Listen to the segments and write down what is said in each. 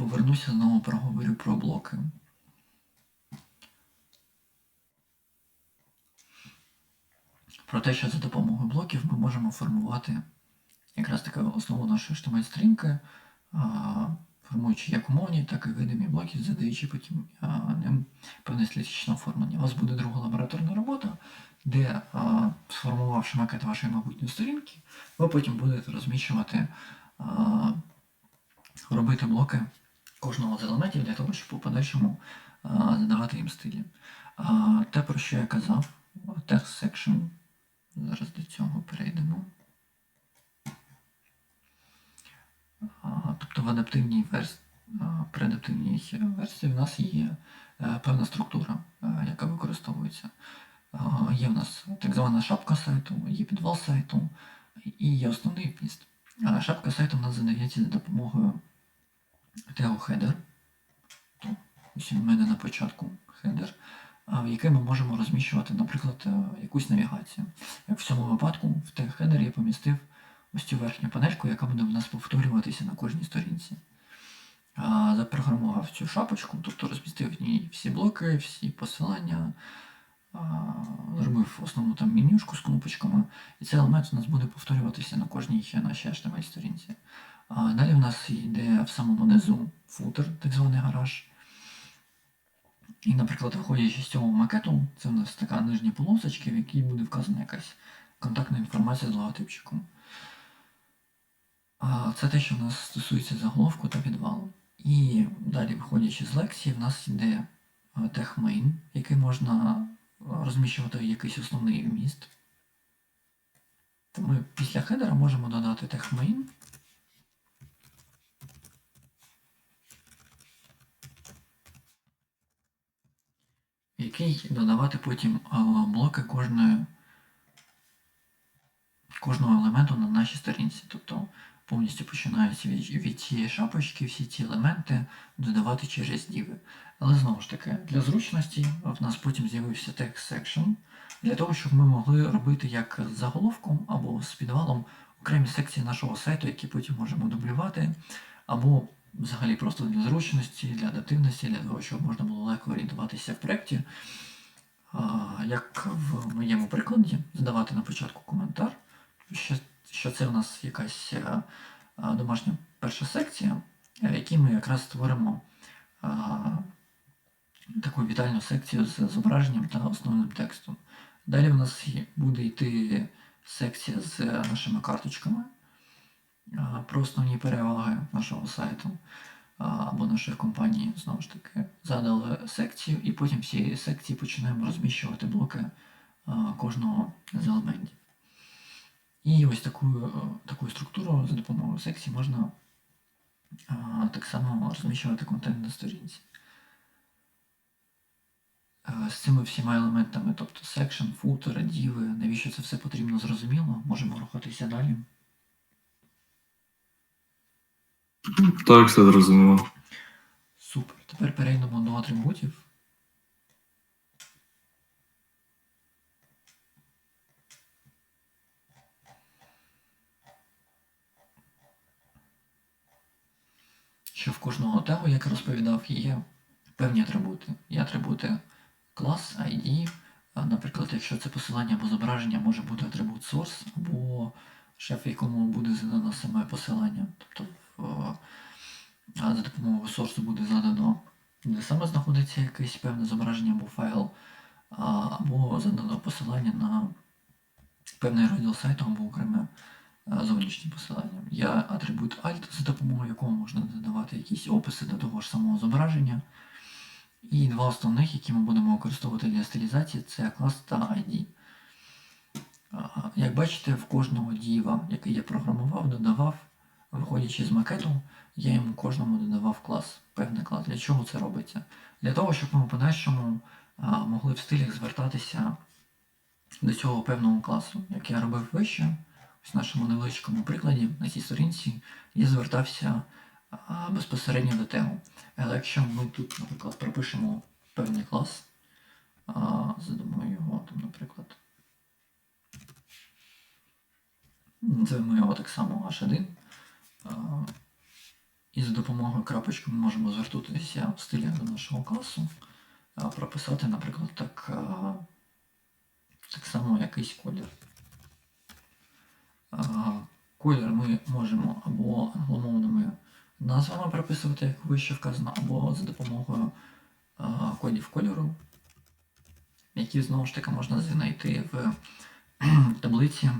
повернуся, знову проговорю про блоки. Про те, що за допомогою блоків ми можемо формувати якраз таки основу нашої HTML-сторінки, формуючи як умовні, так і видимі блоки, задаючи потім ним певне статичне оформлення. У вас буде друга лабораторна робота, де, сформувавши макет вашої майбутньої сторінки, ви потім будете розміщувати, робити блоки кожного з елементів для того, щоб у подальшому задавати їм стилі. Те, про що я казав, text section. Зараз до цього перейдемо. Тобто в адаптивній версії, при адаптивній версії в нас є е, певна структура, е, яка використовується. Є в нас так звана шапка сайту, є підвал сайту і є основний вміст. Шапка сайту в нас задається за допомогою header. Ось він у мене на початку а, в який ми можемо розміщувати, наприклад, е, якусь навігацію. Як в цьому випадку в header я помістив ось цю верхню панельку, яка буде в нас повторюватися на кожній сторінці. Запрограмував цю шапочку, тобто розмістив в ній всі блоки, всі посилання, зробив основну там менюшку з кнопочками, і цей елемент у нас буде повторюватися на кожній нашій HTML сторінці. Далі в нас йде в самому низу футер, так званий гараж. І, наприклад, виходячи з цього макету, це в нас така нижня полосочка, в якій буде вказана якась контактна інформація з логотипчиком. Це те, що в нас стосується заголовку та підвалу. І далі, виходячи з лекції, в нас йде е, main, який можна е, розміщувати в якийсь основний вміст. Ми після хедера можемо додати тег який додавати потім блоки кожної, кожного елементу на нашій сторінці. Тобто повністю починається від, від цієї шапочки, всі ці елементи додавати через діви. Але знову ж таки, для зручності в нас потім з'явився text section, для того, щоб ми могли робити як з заголовком або з підвалом окремі секції нашого сайту, які потім можемо дублювати, або взагалі просто для зручності, для адаптивності, для того, щоб можна було легко орієнтуватися в проєкті. Як в моєму прикладі, задавати на початку коментар, що, це у нас якась е, домашня перша секція, в якій ми якраз створимо таку вітальну секцію з зображенням та основним текстом. Далі в нас буде йти секція з нашими карточками про основні переваги нашого сайту або нашої компанії, знову ж таки, задали секцію, і потім всі секції починаємо розміщувати блоки кожного з елементів. І ось таку таку структуру за допомогою секції можна так само розміщувати контент на сторінці. З цими всіма елементами, тобто section, footer, діви, навіщо це все потрібно зрозуміло, можемо рухатися далі. Так, все зрозуміло. Супер. Тепер перейдемо до атрибутів. Що в кожного тегу, як я розповідав, є певні атрибути. Є атрибути клас, ID. Наприклад, якщо це посилання або зображення, може бути атрибут source, або шеф, якому буде задано саме посилання. Тобто за допомогою сорсу буде задано, де саме знаходиться якесь певне зображення або файл, або задано посилання на певний розділ сайту або окреме зовнішнє посилання. Є атрибут Alt, за допомогою якого можна додавати якісь описи до того ж самого зображення. І два основних, які ми будемо використовувати для стилізації, це клас та ID. Як бачите, в кожного діва, який я програмував, додавав, виходячи з макету, я йому кожному додавав клас, певний клас. Для чого це робиться? Для того, щоб ми в подальшому могли в стилях звертатися до цього певного класу. Як я робив вище, ось в нашому невеличкому прикладі, на цій сторінці, я звертався безпосередньо до тегу. Але якщо ми тут, наприклад, пропишемо певний клас, задамо його, там, наприклад, називаємо його так само H1, І за допомогою крапочки ми можемо звертатися в стилях до нашого класу, прописати, наприклад, так, так само якийсь колір. Колір ми можемо або англомовними назвами прописувати, як вище вказано, або за допомогою кодів кольору, які знову ж таки можна знайти в таблиці,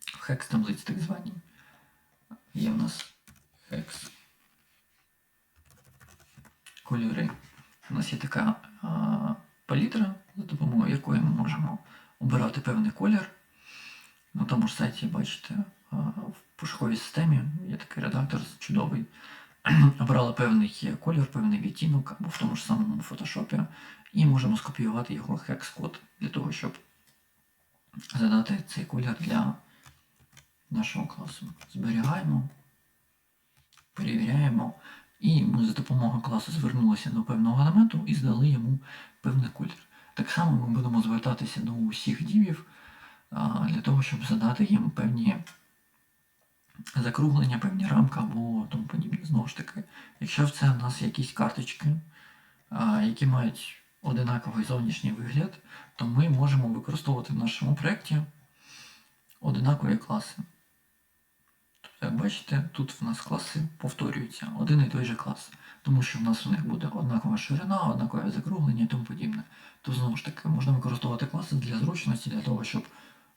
в хекс таблиці так званій. Є в нас хекс. Кольори. У нас є така а, палітра, за допомогою якої ми можемо обирати певний колір. На тому ж сайті бачите а, в пошуковій системі є такий редактор чудовий. Обрали певний колір, певний відтінок або в тому ж самому фотошопі, і можемо скопіювати його хекс-код для того, щоб задати цей колір для нашого класу. Зберігаємо, перевіряємо, і ми за допомогою класу звернулися до певного елементу і здали йому певний колір. Так само ми будемо звертатися до усіх дівів для того, щоб задати їм певні закруглення, певні рамки або тому подібне. Знову ж таки, якщо в це в нас якісь карточки, які мають одинаковий зовнішній вигляд, то ми можемо використовувати в нашому проєкті одинакові класи. Як бачите, тут в нас класи повторюються, один і той же клас, тому що в нас у них буде однакова ширина, однакове закруглення і тому подібне. То знову ж таки можна використовувати класи для зручності, для того, щоб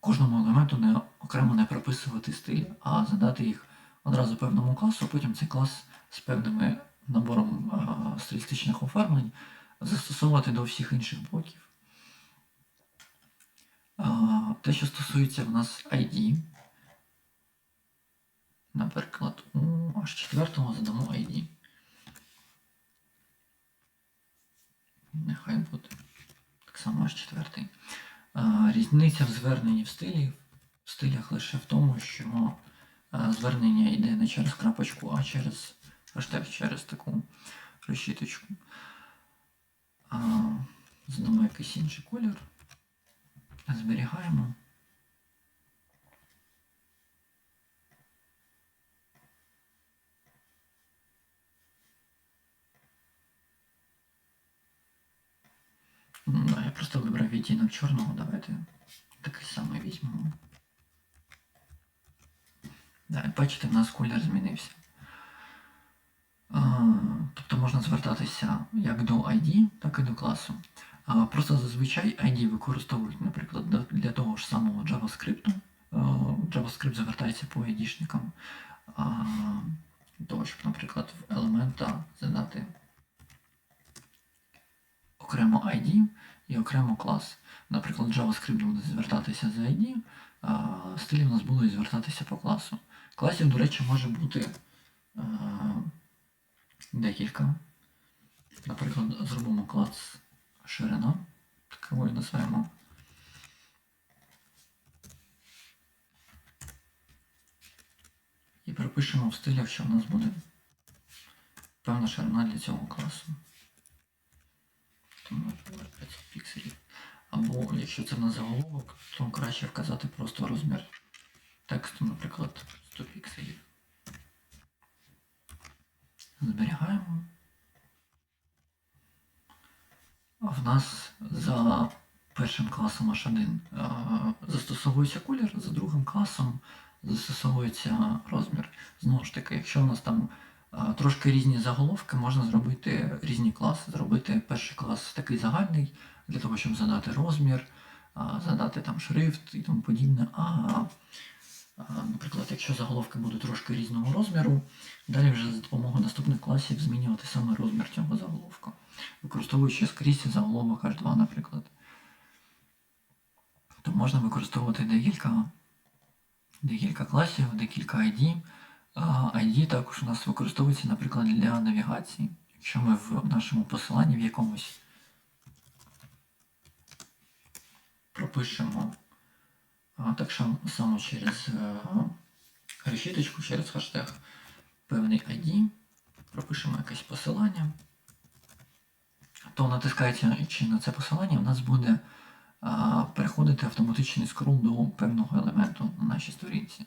кожному елементу не окремо не прописувати стиль, а задати їх одразу певному класу, а потім цей клас з певними набором а, стилістичних оформлень застосовувати до всіх інших блоків. А, Те, що стосується в нас ID, наприклад, у H4 задамо ID. Нехай буде. Так само H4. Різниця в зверненні в стилі в стилях лише в тому, що звернення йде не через крапочку, а через хештег, через таку решіточку. Задамо якийсь інший колір. Зберігаємо. Да, я просто вибрав відтінок чорного, давайте такий самий візьмемо. Да, бачите, в нас колір змінився. А, тобто можна звертатися як до ID, так і до класу. А, просто зазвичай ID використовують, наприклад, для того ж самого JavaScript. А, JavaScript звертається по ID-шникам. Того, щоб, наприклад, в елемента задати окремо ID і окремо клас. Наприклад, JavaScript буде звертатися за ID, а стилі в нас будуть звертатися по класу. Класів, до речі, може бути декілька. Наприклад, зробимо клас ширина, таковою називаємо. І пропишемо в стилях, що в нас буде певна ширина для цього класу. Тому наприклад, 5 пікселів. Або якщо це на заголовок, то краще вказати просто розмір тексту, наприклад, 100 пікселів. Зберігаємо. А в нас за першим класом H1 е, застосовується колір, за другим класом застосовується розмір. Знову ж таки, якщо у нас там трошки різні заголовки, можна зробити різні класи. Зробити перший клас такий загальний, для того, щоб задати розмір, задати там шрифт і тому подібне. А, наприклад, якщо заголовки будуть трошки різного розміру, далі вже за допомогою наступних класів змінювати саме розмір цього заголовка, використовуючи скрізь заголовок H2, наприклад. То можна використовувати декілька, декілька класів, декілька ID. ID також у нас використовується, наприклад, для навігації. Якщо ми в нашому посиланні в якомусь пропишемо так само, через е, решіточку, через хештег певний ID, пропишемо якесь посилання, то натискається чи на це посилання, у нас буде переходити автоматичний скрол до певного елементу на нашій сторінці.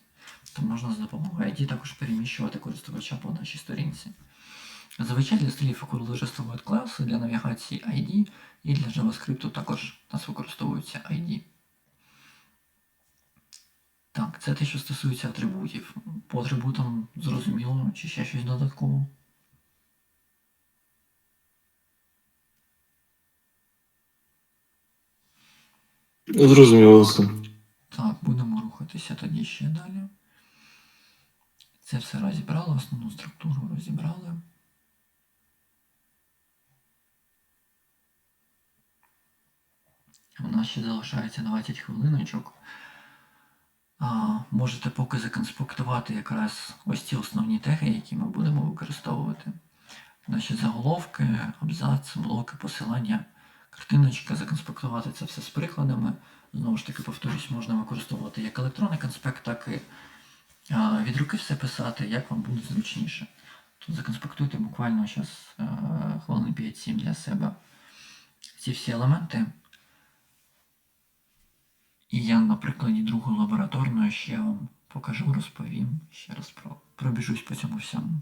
То можна за допомогою ID також переміщувати користувача по нашій сторінці. Зазвичай для стилів використовують класи для навігації ID і для JavaScript також у нас використовується ID. Так, це те, що стосується атрибутів. По атрибутам зрозуміло, чи ще щось додатково. Зрозуміло все. Так, будемо рухатися тоді ще далі. Це все розібрали, основну структуру розібрали. У нас ще залишається 20 хвилиночок. А, можете поки законспектувати якраз ось ці основні теги, які ми будемо використовувати. Наші заголовки, абзац, блоки, посилання, картиночка, законспектувати це все з прикладами. Знову ж таки, повторюсь, можна використовувати як електронний конспект, так і від руки все писати, як вам буде зручніше. Тут законспектуйте буквально зараз хвилин 5-7 для себе ці всі елементи. І я на прикладі другої лабораторної ще вам покажу, розповім, ще раз про, пробіжусь по цьому всьому.